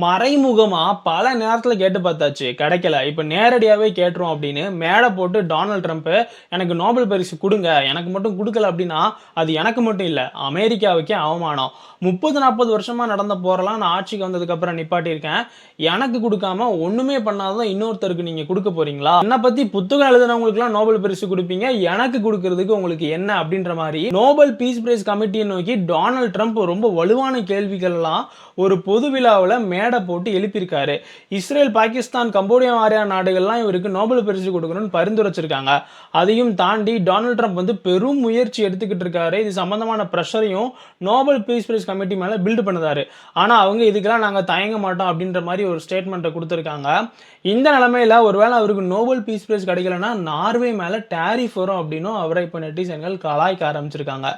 மறைமுகமாக பல நேரத்தில் கேட்டு பார்த்தாச்சு. கிடைக்கல. இப்போ நேரடியாகவே கேட்டுரும் அப்படின்னு மேடை போட்டு டொனால்ட் ட்ரம்ப்பு எனக்கு நோபல் பரிசு கொடுங்க. எனக்கு மட்டும் கொடுக்கல அப்படின்னா அது எனக்கு மட்டும் இல்லை அமெரிக்காவுக்கே அவமானம். முப்பது நாற்பது வருஷமாக நடந்த போரெல்லாம் நான் ஆட்சிக்கு வந்ததுக்கப்புறம் நிப்பாட்டியிருக்கேன். எனக்கு கொடுக்காம ஒன்றுமே பண்ணாதான் இன்னொருத்தருக்கு நீங்கள் கொடுக்க போகிறீங்களா என்னை பற்றி புத்தகம் எழுதுனவங்களுக்குலாம் நோபல் பரிசு கொடுப்பீங்க. எனக்கு கொடுக்கறதுக்கு உங்களுக்கு என்ன அப்படின்ற மாதிரி நோபல் பீஸ் பிரைஸ் கமிட்டியை நோக்கி டொனால்ட் ட்ரம்ப் ரொம்ப வலுவான கேள்விகள்லாம் ஒரு பொது விழாவில் மேடை போட்டு எழுப்பியிருக்காரு. இஸ்ரேல் பாகிஸ்தான் கம்போடியா மாதிரியான நாடுகள்லாம் இவருக்கு நோபல் பரிசு கொடுக்கணும்னு பரிந்துரைச்சிருக்காங்க. அதையும் தாண்டி டொனால்ட் ட்ரம்ப் வந்து பெரும் முயற்சி எடுத்துக்கிட்டு இருக்காரு. இது சம்பந்தமான ப்ரெஷரையும் நோபல் பீஸ் பிரைஸ் கமிட்டி மேலே பில்டு பண்ணுதாரு. ஆனால் அவங்க இதுக்கெல்லாம் நாங்கள் தயங்க மாட்டோம் அப்படின்ற மாதிரி ஒரு ஸ்டேட்மெண்ட்டை கொடுத்துருக்காங்க. இந்த நிலமையில ஒருவேளை அவருக்கு நோபல் பீஸ் பிரைஸ் கிடைக்கலன்னா நார்வே மேலே டேரிஃப் வரும் அப்படின்னும் அவரை இப்போ நெட்டிசன்கள் கலாய்க்க ஆரம்பிச்சிருக்காங்க.